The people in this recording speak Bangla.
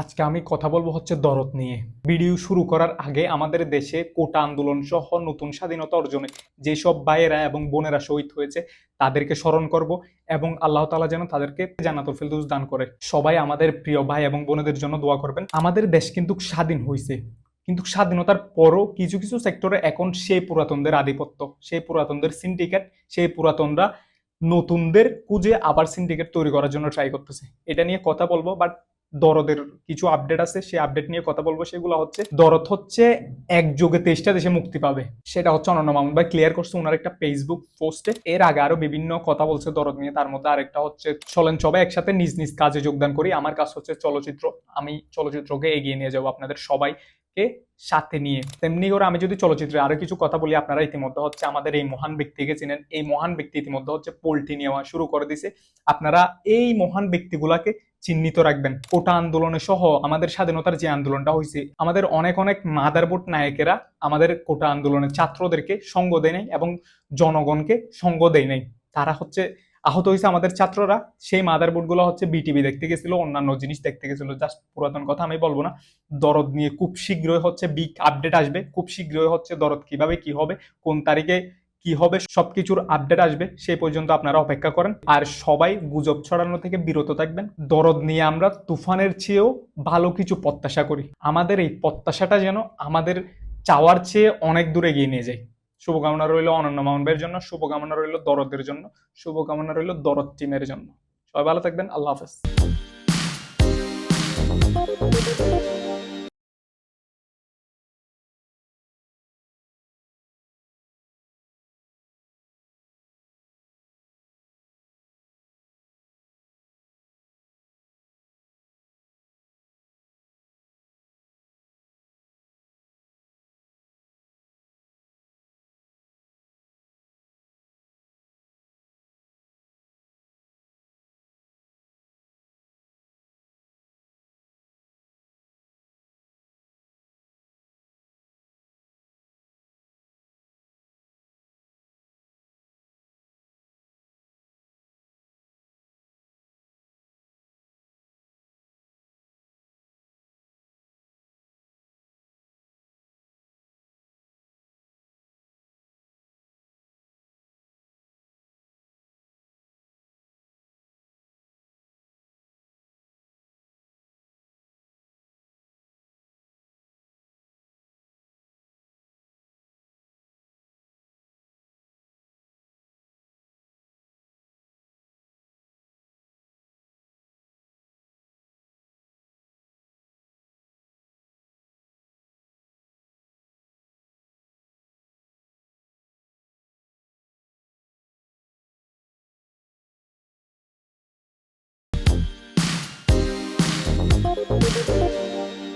আজকে আমি কথা বলব হচ্ছে দরদ নিয়ে। ভিডিও শুরু করার আগে আমাদের দেশে কোটা আন্দোলন সহ নতুন স্বাধীনতা অর্জনে যেসব ভাইয়েরা এবং বোনেরা শহীদ হয়েছে, তাদেরকে স্মরণ করব এবং আল্লাহ তালা যেন তাদেরকে জান্নাতুল ফিরদৌস দান করে। সবাই আমাদের প্রিয় ভাই এবং বোনেদের জন্য দোয়া করবেন। আমাদের দেশ কিন্তু স্বাধীন হয়েছে কিন্তু স্বাধীনতার পরও কিছু কিছু সেক্টরে এখন সেই পুরাতনদের আধিপত্য, সেই পুরাতনদের সিন্ডিকেট সেই পুরাতনরা নতুনদের খুঁজে আবার সিন্ডিকেট তৈরি করার জন্য ট্রাই করতেছে। এটা নিয়ে কথা বলব বাট দরদের কিছু আপডেট আছে, সেই আপডেট নিয়ে কথা বলব। সেগুলো হচ্ছে, দরদ হচ্ছে এক যোগে তেইশটা দেশে মুক্তি পাবে। সেটা হচ্ছে অনন্য মামুন ভাই ক্লিয়ার করছে ওনার একটা ফেসবুক পোস্টে এর আগে আরও বিভিন্ন কথা বলছে দরদ নিয়ে, তার মধ্যে আরেকটা হচ্ছে, চলেন সবাই একসাথে নিজ নিজ কাজে যোগদান করি। আমার কাজ হচ্ছে চলচ্চিত্র, আমি চলচ্চিত্রকে এগিয়ে নিয়ে যাব আপনাদের সবাইকে সাথে নিয়ে। তেমনি করে আমি যদি চলচ্চিত্রে আরও কিছু কথা বলি, আপনারা ইতিমধ্যে হচ্ছে আমাদের এই মহান ব্যক্তিকে চিনেন। এই মহান ব্যক্তি ইতিমধ্যে হচ্ছে পোল্ট্রি নেওয়া শুরু করে দিছে। আপনারা এই মহান ব্যক্তিগুলাকে চিহ্নিত রাখবেন। কোটা আন্দোলনে সহ আমাদের স্বাধীনতার যে আন্দোলনটা হয়েছে আমাদের অনেক অনেক মাদারবোর্ড নায়কেরা আমাদের কোটা আন্দোলনের ছাত্রদেরকে সঙ্গ দেয় নাই এবং জনগণকে সঙ্গ দেয় নাই। তারা হচ্ছে, আহত হয়েছে আমাদের ছাত্ররা। সেই মাদারবোর্ডগুলো হচ্ছে বিটিভি দেখতে গেছিল, অন্যান্য জিনিস দেখতে গেছিল। জাস্ট পুরাতন কথা আমি বলব না। দরদ নিয়ে খুব শীঘ্রই হচ্ছে বিগ আপডেট আসবে। খুব শীঘ্রই হচ্ছে দরদ কীভাবে কি হবে, কোন তারিখে কি হবে, সবকিছুর আপডেট আসবে, সেই পর্যন্ত আপনারা অপেক্ষা করেন। আর সবাই গুজব ছড়ানো থেকে বিরত থাকবেন। দরদ নিয়ে আমরা তুফানের চেয়েও ভালো কিছু প্রত্যাশা করি। আমাদের এই প্রত্যাশাটা যেন আমাদের চাওয়ার চেয়ে অনেক দূরে এগিয়ে নিয়ে যায়। শুভকামনা রইল অনন্য মামুন জন্য, শুভকামনা রইল দরদের জন্য, শুভকামনা রইল দরদ টিমের জন্য। সবাই ভালো থাকবেন, আল্লাহ হাফেজ।